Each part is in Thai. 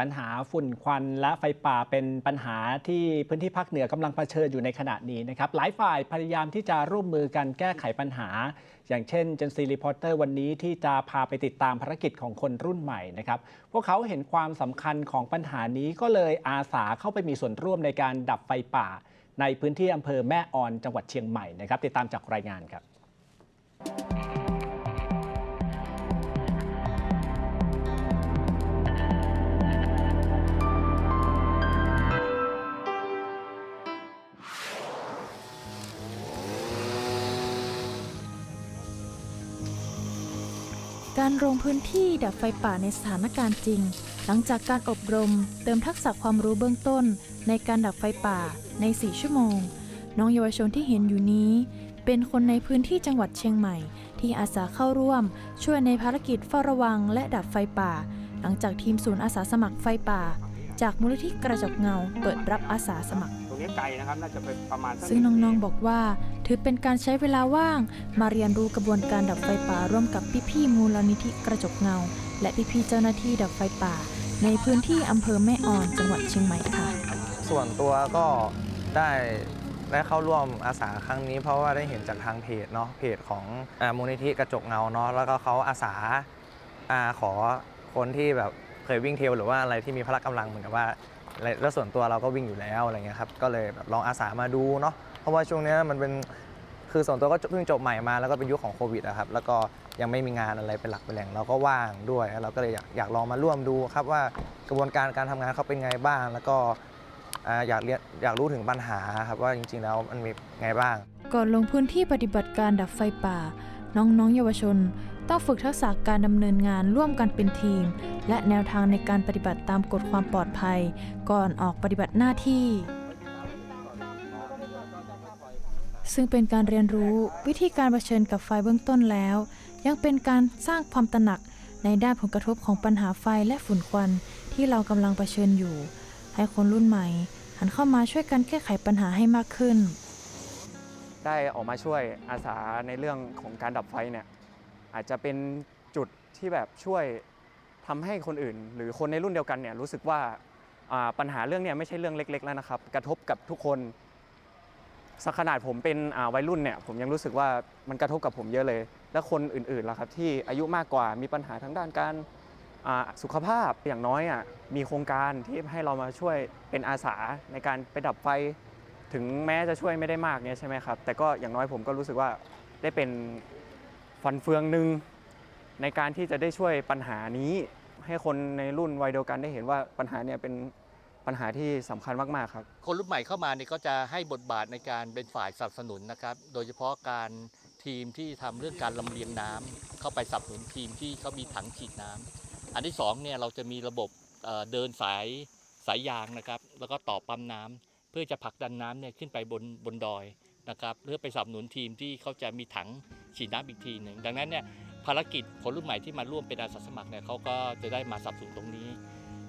ปัญหาฝุ่นควันและไฟป่าเป็นปัญหาที่พื้นที่ภาคเหนือกำลังเผชิญอยู่ในขณะนี้นะครับ หลายฝ่ายพยายามที่จะร่วมมือกันแก้ไขปัญหา อย่างเช่นเจนซีรีพอร์เตอร์วันนี้ที่จะพาไปติดตามภารกิจของคนรุ่นใหม่นะครับ พวกเขาเห็นความสำคัญของปัญหานี้ก็เลยอาสาเข้าไปมีส่วนร่วมในการดับไฟป่า ในพื้นที่อำเภอแม่ออนจังหวัดเชียงใหม่นะครับ ติดตามจากรายงานครับ การลงพื้นที่ดับไฟป่าในสถานการณ์จริง หลังจากการอบรม เติมทักษะความรู้เบื้องต้น ในการดับไฟป่าใน 4 ชั่วโมง น้องเยาวชนที่เห็นอยู่นี้ เป็นคนในพื้นที่จังหวัดเชียงใหม่ ที่อาสาเข้าร่วม ช่วยในภารกิจเฝ้าระวังและดับไฟป่า หลังจากทีมศูนย์อาสาสมัครไฟป่า จากมูลนิธิกระจกเงาเปิดรับอาสาสมัคร ตรงนี้ไกลนะครับน่าจะเป็นประมาณสักซึ่งน้องๆบอกว่า ถือเป็นการใช้เวลาว่าง มาเรียนรู้กระบวนการดับไฟป่าร่วมกับพี่ๆมูลนิธิกระจกเงา และพี่ๆเจ้าหน้าที่ดับไฟป่า ในพื้นที่อำเภอแม่ออนจังหวัดเชียงใหม่ค่ะ ส่วนตัวก็ได้ได้เข้าร่วมอาสาครั้งนี้ เพราะว่าได้เห็นจากทางเพจเนาะเพจของอามูลนิธิกระจกเงาเนาะแล้วก็เขาอาสาอาขอคนที่แบบ เคยวิ่งเทลหรือว่าอะไรที่มีพละกำลังเหมือนกับว่า แล้วส่วนตัวเราก็วิ่งอยู่แล้วอะไรเงี้ยครับก็เลยแบบลองอาสามาดูเนาะเพราะว่าช่วงเนี้ยมันเป็นคือส่วนตัวก็เพิ่งจบใหม่มาแล้วก็เป็นยุคของโควิดอะครับแล้วก็ยังไม่มีงานอะไรเป็นหลักเป็นแหล่งเราก็ว่างด้วย เราก็เลยอยากอยากลองมาร่วมดูครับว่ากระบวนการการทำงานเขาเป็นไงบ้าง แล้วก็อ่าอยากเรียนอยากรู้ถึงปัญหาครับว่าจริงๆแล้วมันมีไงบ้าง ก่อนลงพื้นที่ปฏิบัติการดับไฟป่า น้องๆเยาวชน ต้องฝึกทักษะการดำเนินงานร่วมกันเป็นทีม และแนวทางในการปฏิบัติตามกฎความปลอดภัย ก่อนออกปฏิบัติหน้าที่ ซึ่งเป็นการเรียนรู้วิธีการรเผชิญกับไฟเบื้องต้นแล้ว ยังเป็นการสร้างความตระหนักในด้านผลกระทบของปัญหาไฟและฝุ่นควันที่เรากำลังเผชิญอยู่ ให้คนรุ่นใหม่ หันเข้ามาช่วยกันแก้ไขปัญหาให้มากขึ้น ได้ออกมาช่วยอาสาในเรื่องของการดับไฟเนี่ยอาจจะเป็นจุดที่แบบช่วย ทำให้คนอื่น หรือคนในรุ่นเดียวกันเนี่ยรู้สึกว่าปัญหาเรื่องเนี่ยไม่ใช่เรื่องเล็ก ๆ แล้วนะครับ กระทบกับทุกคนสักขนาดผมเป็นวัยรุ่นเนี่ยผมยังรู้สึกว่ามันกระทบกับผมเยอะเลย และคนอื่นๆล่ะครับที่อายุมากกว่ามีปัญหาทางด้านการสุขภาพอย่างน้อยอะมีโครงการที่ให้เรามาช่วยเป็นอาสาในการไปดับไฟถึงแม้จะช่วยไม่ได้มากเนี่ยใช่ไหมครับ แต่ก็อย่างน้อยผมก็รู้สึกว่าได้เป็นฟันเฟืองหนึ่ง ในการที่จะได้ช่วยปัญหานี้ ให้คนในรุ่นวัยเดียวกันได้เห็นว่าปัญหาเนี่ยเป็นปัญหาที่สำคัญมากๆครับ คนรุ่นใหม่เข้ามาเนี่ยก็จะให้บทบาทในการเป็นฝ่ายสนับสนุนนะครับ โดยเฉพาะการทีมที่ทำเรื่องการลำเลียงน้ำเข้าไปสนับสนุนทีมที่เขามีถังฉีดน้ำอันที่สองเนี่ยเราจะมีระบบเอ่อเดินสายสายยางนะครับ แล้วก็ต่อปั๊มน้ำเพื่อจะผลักดันน้ำเนี่ยขึ้นไปบนบนดอย นะครับเพื่อไปสนับสนุนทีมที่เขาจะมีถังฉีดน้ำอีกทีหนึ่งดังนั้นเนี่ยภารกิจคนรุ่นใหม่ที่มาร่วมเป็นอาสาสมัครเนี่ยเขาก็จะได้มาสนับสนุนตรงนี้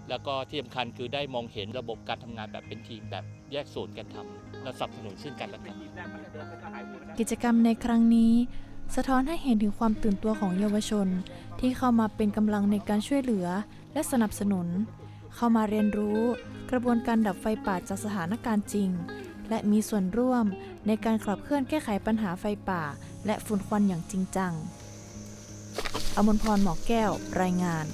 แล้วก็ที่สำคัญคือได้มองเห็นระบบการทำงานแบบเป็นทีมแบบแยกส่วนกันทำและสนับสนุนซึ่งกันและกันกิจกรรมในครั้งนี้ สะท้อนให้เห็นถึงความตื่นตัวของเยาวชน ที่เข้ามาเป็นกำลังในการช่วยเหลือ และสนับสนุน เข้ามาเรียนรู้ กระบวนการดับไฟป่าจากสถานการณ์จริง และมีส่วนร่วมในการขับเคลื่อนแก้ไขปัญหาไฟป่า และฝุ่นควันอย่างจริงจัง อมรพรหมอกแก้ว รายงาน